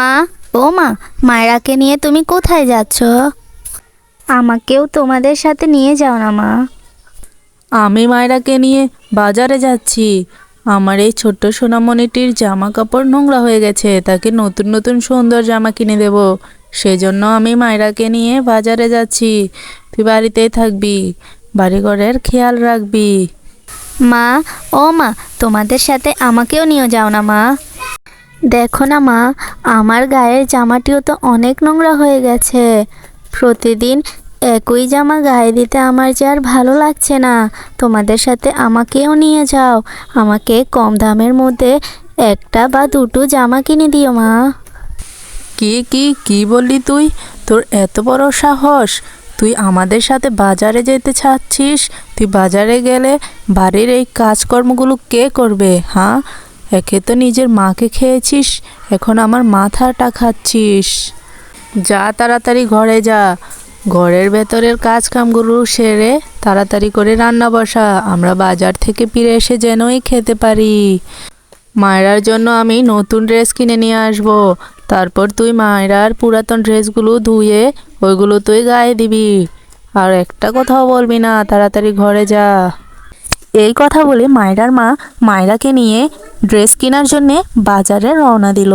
মা ও মা মায়রাকে নিয়ে তুমি কোথায় যাচ্ছ? আমাকেও তোমাদের সাথে নিয়ে যাও না মা। আমি মায়রাকে নিয়ে বাজারে যাচ্ছি। আমার এই ছোট্ট সোনামণিটির জামা কাপড় নোংরা হয়ে গেছে তাকে নতুন নতুন সুন্দর জামা কিনে দেব। সেজন্য আমি মায়রাকে নিয়ে বাজারে যাচ্ছি। তুই বাড়িতেই থাকবি বাড়িঘরের খেয়াল রাখবি। মা ও মা তোমাদের সাথে আমাকেও নিয়ে যাও না মা। দেখো না মা, আমার গায়ের জামাটিও তো অনেক নোংরা হয়ে গেছে। প্রতিদিন একই জামা গায়ে দিতে আমার যে আর ভালো লাগছে না। তোমাদের সাথে আমাকেও নিয়ে যাও। আমাকে কম দামের মধ্যে একটা বা দুটো জামা কিনে দিও মা। কি কি কি বললি তুই? তোর এত বড় সাহস। তুই আমাদের সাথে বাজারে যেতে চাচ্ছিস? তুই বাজারে গেলে বাড়ির এই কাজকর্মগুলো কে করবে হ্যাঁ একে তো নিজের মাকে খেয়েছিস, এখন আমার মাথাটা খাচ্ছিস। যা তাড়াতাড়ি ঘরে যা। ঘরের ভেতরের কাজ কামগুলো সেরে তাড়াতাড়ি করে রান্না বসা। আমরা বাজার থেকে ফিরে এসে যেনই খেতে পারি। মায়রার জন্য আমি নতুন ড্রেস কিনে নিয়ে আসব। তারপর তুই মায়রার পুরাতন ড্রেসগুলো ধুয়ে ওইগুলো তুই গায়ে দিবি। আর একটা কথাও বলবি না, তাড়াতাড়ি ঘরে যা। এই কথা বলে মায়রার মা মায়রাকে নিয়ে ড্রেস কেনার জন্যে বাজারে রওনা দিল।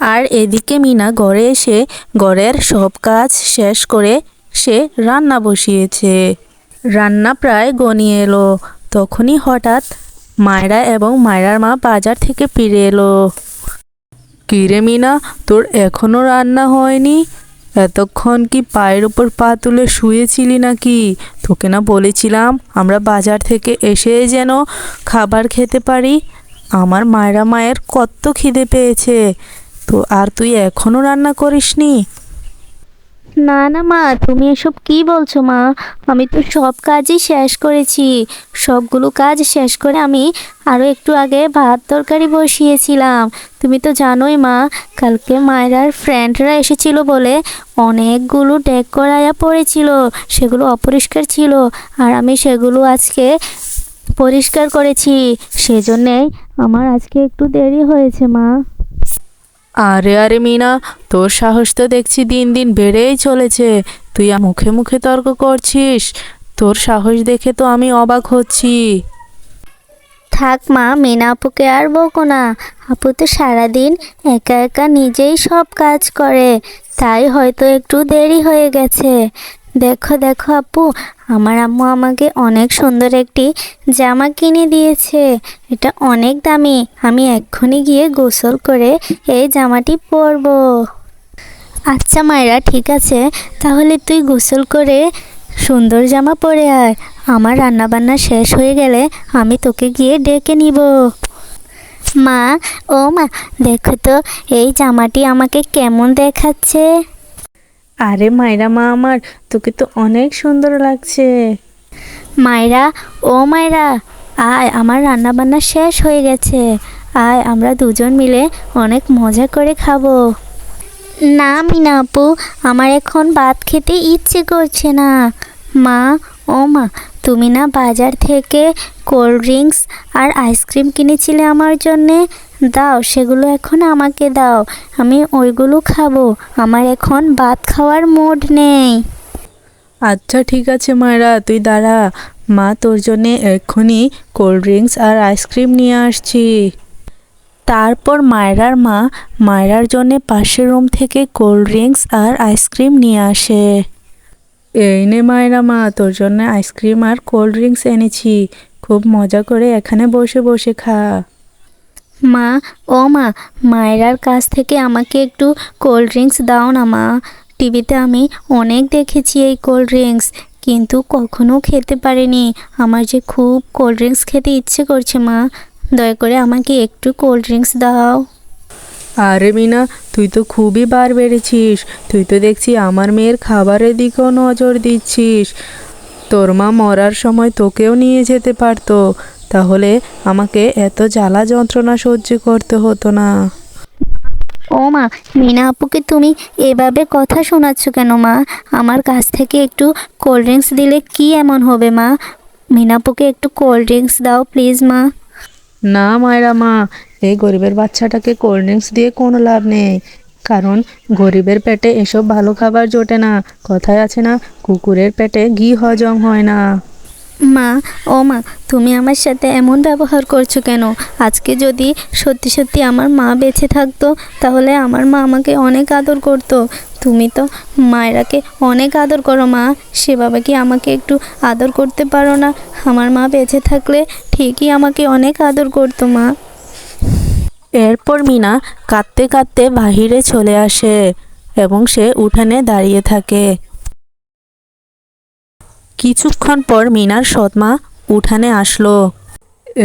আর এদিকে মিনা ঘরে এসে ঘরের সব কাজ শেষ করে সে রান্না বসিয়েছে। রান্না প্রায় গনিয়ে এলো। তখনই হঠাৎ মায়রা এবং মায়রার মা বাজার থেকে ফিরে এলো। কিরে মিনা, তোর এখনও রান্না হয়নি? এতক্ষণ কি পায়ের ওপর পা তুলে শুয়েছিলি নাকি? তোকে না বলেছিলাম আমরা বাজার থেকে এসে যেন খাবার খেতে পারি? আমার মায়েরা মায়ের কত খিদে পেয়েছে। তো আর তুই এখনও রান্না করিসনি? না না, মা, তুমি এসব কি বলছো, মা? আমি তো সব কাজই শেষ করেছি। সবগুলো কাজ শেষ করে আমি আরও একটু আগে ভাত তরকারি বসিয়েছিলাম। তুমি তো জানোই, মা, কালকে মায়েরার ফ্রেন্ডরা এসেছিল বলে অনেকগুলো ডেক করাইয়া পড়েছিল, সেগুলো অপরিষ্কার ছিল, আর আমি সেগুলো আজকে পরিষ্কার করেছি। সেজন্যেই আমার আজকে একটু দেরি হয়েছে, মা। আরে আরে মিনা, তোর সাহস তো দেখছি দিন দিন বেড়েই চলেছে। তুই মুখে মুখে তর্ক করছিস। তোর সাহস দেখে তো আমি অবাক হচ্ছি। থাক মা, মিনা আপুকে আর বকো না। আপু তো সারাদিন একা একা নিজেই সব কাজ করে। তাই হয়তো একটু দেরি হয়ে গেছে। দেখো দেখো আপু, আমার আম্মু আমাকে অনেক সুন্দর একটি জামা কিনে দিয়েছে। এটা অনেক দামি। আমি এক্ষুনি গিয়ে গোসল করে এই জামাটি পরবো। আচ্ছা মায়েরা, ঠিক আছে। তাহলে তুই গোসল করে সুন্দর জামা পরে আয়। আমার রান্নাবান্না শেষ হয়ে গেলে আমি তোকে গিয়ে ডেকে নিব। মা, ও মা, দেখো তো, এই জামাটি আমাকে কেমন দেখাচ্ছে? আরে মায়েরা মা আমার, তোকে তো অনেক সুন্দর লাগছে। মায়েরা, ও মায়েরা, আয়, আমার রান্না বান্না শেষ হয়ে গেছে। আয়, আমরা দুজন মিলে অনেক মজা করে খাব। না মিনা আপু, আমার এখন ভাত খেতে ইচ্ছে করছে না। মা ও মা তুমি না বাজার থেকে কোল্ড ড্রিঙ্কস আর আইসক্রিম কিনেছিলে আমার জন্যে? দাও, সেগুলো এখন আমাকে দাও। আমি ওইগুলো খাব। আমার এখন ভাত খাওয়ার মুড নেই। আচ্ছা ঠিক আছে মায়েরা, তুই দাঁড়া। মা তোর জন্যে এক্ষুনি কোল্ড ড্রিঙ্কস আর আইসক্রিম নিয়ে আসছি। তারপর মায়রার মা মায়রার জন্যে পাশের রুম থেকে কোল্ড ড্রিঙ্কস আর আইসক্রিম নিয়ে আসে। এই নে মায়রা মা, তোর জন্য আইসক্রিম আর কোল্ড ড্রিঙ্কস এনেছি। খুব মজা করে এখানে বসে বসে খা। মা, ও মা, মায়েরার কাছ থেকে আমাকে একটু কোল্ড ড্রিঙ্কস দাও না মা। টিভিতে আমি অনেক দেখেছি এই কোল্ড ড্রিঙ্কস, কিন্তু কখনো খেতে পারিনি। আমার যে খুব কোল্ড ড্রিঙ্কস খেতে ইচ্ছে করছে মা, দয়া করে আমাকে একটু কোল্ড ড্রিঙ্কস দাও। আরে মিনা তুই তো খুবই বার বেড়েছিস। তুই তো দেখছি আমার মেয়ের খাবারের দিকেও নজর দিচ্ছিস। তোর মা মরার সময় তোকেও নিয়ে যেতে পারতো। তাহলে আমাকে এত জ্বালা যন্ত্রণা সহ্য করতে হতো না। ও মা মিনা আপুকে তুমি এভাবে কথা শোনাচ্ছ কেন মা? আমার কাছ থেকে একটু কোল্ড ড্রিঙ্কস দিলে কি এমন হবে মা? মিনা আপুকে একটু কোল্ড ড্রিঙ্কস দাও প্লিজ মা। না মায়েরা মা এই গরিবের বাচ্চাটাকে কোল্ড ড্রিঙ্কস দিয়ে কোনো লাভ নেই। কারণ গরিবের পেটে এসব ভালো খাবার জোটে না। কথায় আছে না, কুকুরের পেটে ঘি হজম হয় না। মা, ও মা, তুমি আমার সাথে এমন ব্যবহার করছ কেন? আজকে যদি সত্যি সত্যি আমার মা বেঁচে থাকতো, তাহলে আমার মা আমাকে অনেক আদর করতো। তুমি তো মায়েরাকে অনেক আদর করো মা। সেভাবে কি আমাকে একটু আদর করতে পারো না? আমার মা বেঁচে থাকলে ঠিকই আমাকে অনেক আদর করতো মা। এরপর মিনা কাঁদতে কাঁদতে বাহিরে চলে আসে এবং সে উঠানে দাঁড়িয়ে থাকে। কিছুক্ষণ পর মিনার সৎমা উঠানে আসলো।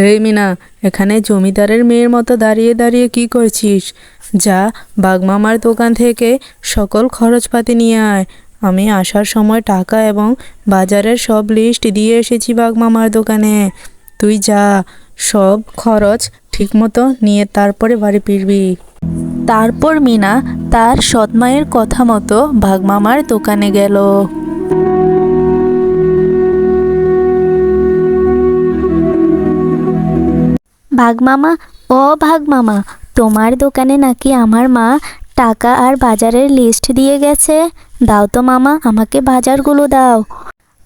এই মিনা, এখানে জমিদারের মেয়ের মতো দাঁড়িয়ে দাঁড়িয়ে কি করছিস? যা বাগমামার দোকান থেকে সকল খরচপাতি নিয়ে আয়। আমি আসার সময় টাকা এবং বাজারের সব লিস্ট দিয়ে এসেছি বাগমামার দোকানে। তুই যা, সব খরচ ঠিকমতো নিয়ে তারপরে বাড়ি ফিরবি। তারপর মিনা তার সৎমায়ের কথা মতো বাগমামার দোকানে গেল। ভাগমামা, ও ভাগমামা, তোমার দোকানে নাকি আমার মা টাকা আর বাজারের লিস্ট দিয়ে গেছে? দাও তো মামা, আমাকে বাজারগুলো দাও।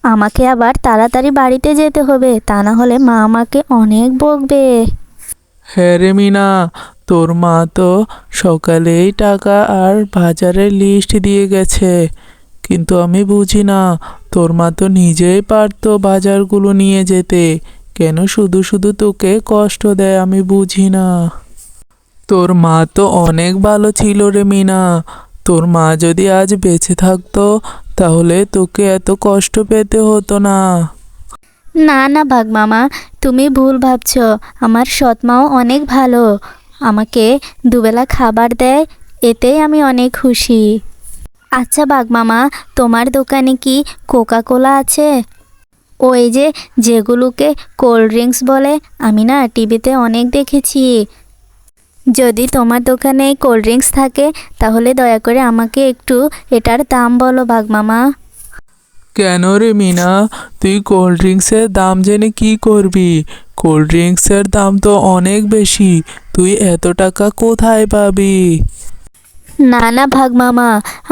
আমাকে আবার তাড়াতাড়ি বাড়িতে যেতে হবে, তা না হলে মা আমাকে অনেক বকবে। হ্যাঁ রে মিনা তোর মা তো সকালেই টাকা আর বাজারের লিস্ট দিয়ে গেছে। কিন্তু আমি বুঝি না, তোর মা তো নিজেই পারতো বাজারগুলো নিয়ে যেতে। কেন শুধু শুধু তোকে কষ্ট দেয় আমি বুঝি না। তোর মা তো অনেক ভালো ছিল রে মিনা তোর মা যদি আজ বেঁচে থাকতো, তাহলে তোকে এত কষ্ট পেতে হতো না। না না ভাগমামা তুমি ভুল ভাবছ। আমার সৎমাও অনেক ভালো। আমাকে দুবেলা খাবার দেয় এতেই আমি অনেক খুশি। আচ্ছা বাগমামা, তোমার দোকানে কি কোকা কোলা আছে ওই যে যেগুলোকে কোল্ড ড্রিঙ্কস বলে, আমি না টিভিতে অনেক দেখেছি। যদি তোমার দোকানে কোল্ড ড্রিঙ্কস থাকে, তাহলে দয়া করে আমাকে একটু এটার দাম বলো বাগমামা। কেন রে মিনা? তুই কোল্ড ড্রিঙ্কসের দাম জেনে কি করবি? কোল্ড ড্রিঙ্কসের দাম তো অনেক বেশি। তুই এত টাকা কোথায় পাবি? না না, ভাগ মামা,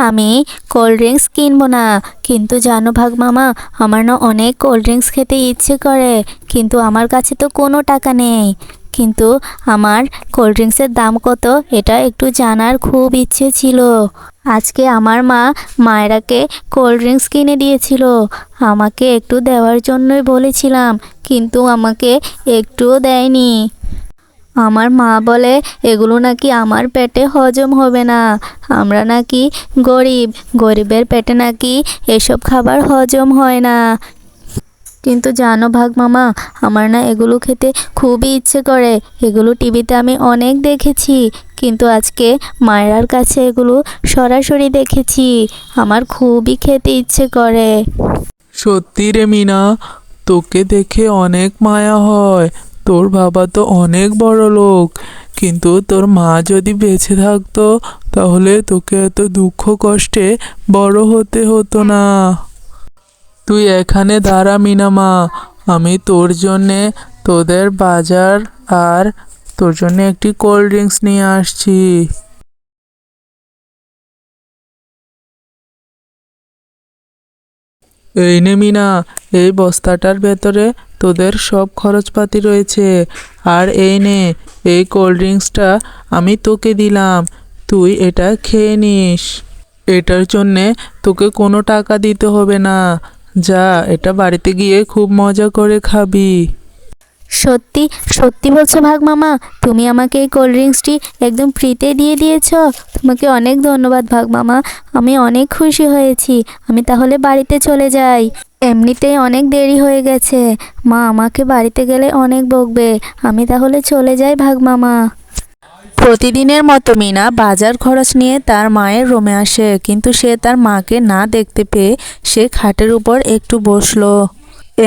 আমি কোল্ড ড্রিঙ্কস কিনবো না। কিন্তু জানো ভাগ মামা, আমার না অনেক কোল্ড ড্রিঙ্কস খেতে ইচ্ছে করে, কিন্তু আমার কাছে তো কোনো টাকা নেই। কিন্তু আমার কোল্ড ড্রিঙ্কসের দাম কত এটা একটু জানার খুব ইচ্ছে ছিল। আজকে আমার মা মায়েরাকে কোল্ড ড্রিঙ্কস কিনে দিয়েছিল। আমাকে একটু দেওয়ার জন্যই বলেছিলাম, কিন্তু আমাকে একটুও দেয়নি। আমার মা বলে, এগুলো নাকি আমার পেটে হজম হবে না। আমরা নাকি গরিব। গরিবের পেটে নাকি এসব খাবার হজম হয় না। কিন্তু জানো ভাগ মামা, আমার না এগুলো খেতে খুবই ইচ্ছে করে। এগুলো টিভিতে আমি অনেক দেখেছি, কিন্তু আজকে মায়েরার কাছে এগুলো সরাসরি দেখেছি। আমার খুবই খেতে ইচ্ছে করে। সত্যি রে মিনা, তোকে দেখে অনেক মায়া হয়। তোর বাবা তো অনেক বড় লোক, কিন্তু তোর মা যদি বেঁচে থাকতো, তাহলে তোকে এত দুঃখ কষ্টে বড় হতে হতো না। তুই এখানে দাঁড়া, মিনা মা। আমি তোর জন্যে তোদের বাজার আর তোর জন্য একটি কোল্ড ড্রিঙ্কস নিয়ে আসছি। এই নে মিনা, এই বস্তাটার ভেতরে তোদের সব খরচপাতি রয়েছে। আর এই নে, এই কোল্ড ড্রিঙ্কসটা আমি তোকে দিলাম, তুই এটা খেয়ে নিস। এটার জন্যে তোকে কোনো টাকা দিতে হবে না। যা, এটা বাড়িতে গিয়ে খুব মজা করে খাবি। সত্যি সত্যি বলছো ভাগ মামা, তুমি আমাকে এই কোল্ড ড্রিঙ্কসটি একদম ফ্রিতে দিয়ে দিয়েছ। তোমাকে অনেক ধন্যবাদ ভাগ মামা, আমি অনেক খুশি হয়েছি, আমি তাহলে বাড়িতে চলে যাই। এমনিতেই অনেক দেরি হয়ে গেছে, মা আমাকে বাড়িতে গেলে অনেক বকবে, আমি তাহলে চলে যাই ভাগ মামা। প্রতিদিনের মতো মিনা বাজার খরচ নিয়ে তার মায়ের রুমে আসে, কিন্তু সে তার মাকে না দেখতে পেয়ে সে খাটের উপর একটু বসল।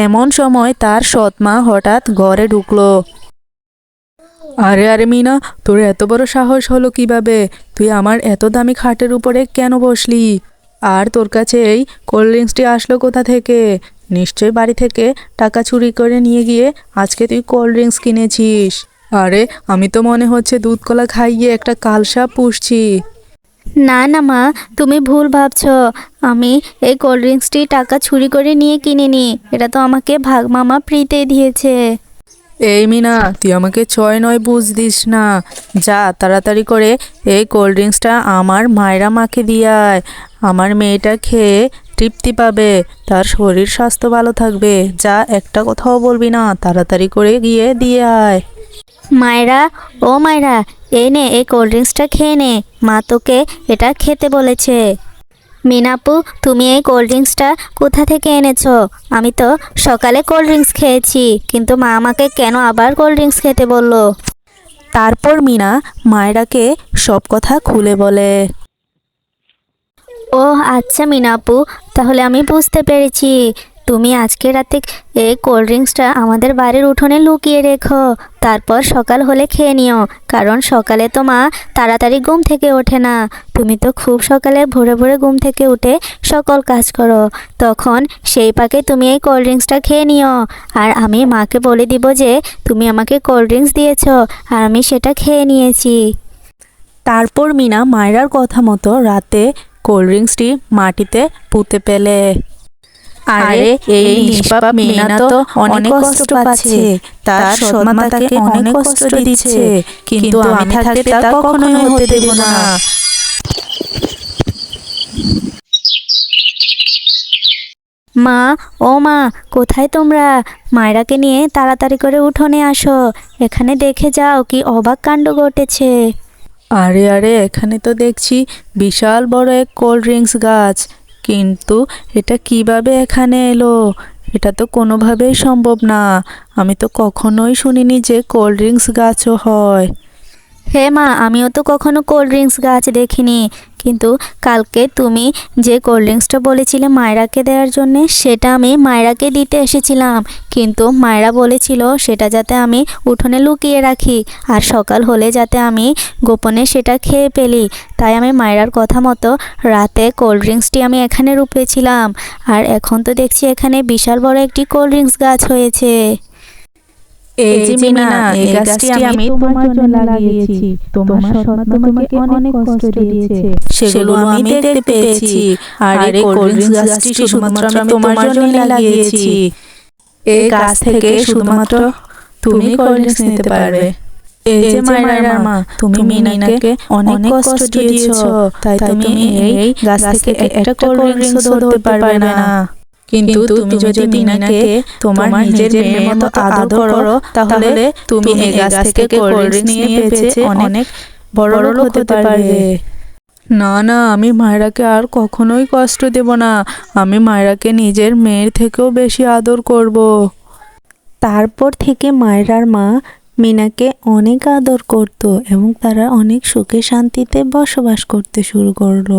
এমন সময় তার সৎমা হঠাৎ ঘরে ঢুকলো। আরে আরে মিনা, তোর এত বড় সাহস হলো কীভাবে? তুই আমার এত দামি খাটের উপরে কেন বসলি? আর তোর কাছে এই কোল্ড ড্রিঙ্কসটি আসলো কোথা থেকে? নিশ্চয়ই বাড়ি থেকে টাকা চুরি করে নিয়ে গিয়ে আজকে তুই কোল্ড ড্রিঙ্কস কিনেছিস। আরে আমি তো মনে হচ্ছে দুধ কলা খাইয়ে একটা কালসা পুষছি। না না মা তুমি ভুল ভাবছ। আমি এই কোল্ড ড্রিঙ্কসটি টাকা চুরি করে নিয়ে কিনিনি। এটা তো আমাকে ভাগ মামা ফ্রিতে দিয়েছে। এই মিনা তুই আমাকে ছয় নয় বুঝ দিস না। যা তাড়াতাড়ি করে এই কোল্ড ড্রিঙ্কসটা আমার মায়েরা মাকে দিয়ে আয়। আমার মেয়েটা খেয়ে তৃপ্তি পাবে তার শরীর স্বাস্থ্য ভালো থাকবে। যা একটা কথাও বলবি না তাড়াতাড়ি করে গিয়ে দিয়ে আয়। মায়েরা, ও মায়েরা, এই নে এই কোল্ড ড্রিঙ্কসটা খেয়ে নে। মা তোকে এটা খেতে বলেছে। মিনাপু, তুমি এই কোল্ড ড্রিঙ্কসটা কোথা থেকে এনেছো? আমি তো সকালে কোল্ড ড্রিঙ্কস খেয়েছি, কিন্তু মা আমাকে কেন আবার কোল্ড ড্রিঙ্কস খেতে বলল? তারপর মিনা মায়েরাকে সব কথা খুলে বলে। ও আচ্ছা মিনাপু, তাহলে আমি বুঝতে পেরেছি। তুমি আজকে রাতে এই কোল্ড ড্রিঙ্কসটা আমাদের বাড়ির উঠোনে লুকিয়ে রেখো। তারপর সকাল হলে খেয়ে নিও, কারণ সকালে তো মা তাড়াতাড়ি ঘুম থেকে ওঠে না। তুমি তো খুব সকালে ভোরে ভোরে ঘুম থেকে উঠে সকল কাজ করো। তখন সেই পাকে তুমি এই কোল্ড ড্রিঙ্কসটা খেয়ে নিও। আর আমি মাকে বলে দিব যে, তুমি আমাকে কোল্ড ড্রিঙ্কস দিয়েছ, আর আমি সেটা খেয়ে নিয়েছি। তারপর মিনা মায়েরার কথা মতো রাতে কোল্ড ড্রিঙ্কসটি মাটিতে পুঁতে পেলে আরে এই নিষ্পাপ মিনা তো অনেক কষ্ট পাচ্ছে। তার সৎমা তাকে অনেক কষ্ট দিচ্ছে। কিন্তু আমি থাকতে তা কখনোই হতে দেব না। মা ও মা কোথায় তোমরা? মায়রাকে নিয়ে তাড়াতাড়ি করে উঠোনে আসো। এখানে দেখে যাও কি অবাক কাণ্ড ঘটেছে। আরে আরে এখানে তো দেখছি বিশাল বড় এক কোল্ড ড্রিঙ্কস গাছ। কিন্তু এটা কীভাবে এখানে এলো? এটা তো কোনোভাবেই সম্ভব না। আমি তো কখনোই শুনিনি যে কোল্ড ড্রিঙ্কস গাছও হয়। হে মা, আমিও তো কখনো কোল্ড ড্রিঙ্কস গাছ দেখিনি। কিন্তু কালকে তুমি যে কোল্ড ড্রিঙ্কসটা বলেছিলে মায়রাকে দেওয়ার জন্য, সেটা আমি মায়রাকে দিতে এসেছিলাম। কিন্তু মায়রা বলেছিল সেটা যাতে আমি উঠোনে লুকিয়ে রাখি আর সকাল হলে যাতে আমি গোপনে সেটা খেয়ে ফেলি। তাই আমি মায়রার কথা মতো রাতে কোল্ড ড্রিঙ্কসটি আমি এখানে রুপেছিলাম। আর এখন তো দেখছি এখানে বিশাল বড় একটি কোল্ড ড্রিঙ্কস গাছ হয়েছে। এই যে মিনা এই গাছটি আমি তোমার জন্য লাগিয়েছি। তোমার সৎমা তোমাকে অনেক কষ্ট দিয়েছে। সেগুলো আমি দেখতে পেয়েছি। আর এই কোল্ড ড্রিঙ্কস গাছটি শুধুমাত্র আমি তোমার জন্য লাগিয়েছি। এই গাছ থেকে শুধুমাত্র তুমি কোল্ড ড্রিঙ্কস নিতে পারবে। এই যে মায়ের মা তুমি মিনাকে অনেক কষ্ট দিয়েছ। তাই তুমি এই গাছ থেকে একটা কোল্ড ড্রিঙ্কস ধরতে পারবে না। কিন্তু তুমি যদি মিনাকে তোমার নিজের মেয়ের মতো আদর করো তাহলে তুমি এই গাছ থেকে কোল্ড ড্রিঙ্কস নিয়ে বেঁচে অনেক বড় লোক হতে পারবে। না না আমি মায়রাকে আর কখনোই কষ্ট দেব না। আমি মায়রাকে নিজের মেয়ের থেকেও বেশি আদর করব। তারপর থেকে মায়রার মা মিনাকে অনেক আদর করত এবং তারা অনেক সুখে শান্তিতে বসবাস করতে শুরু করল।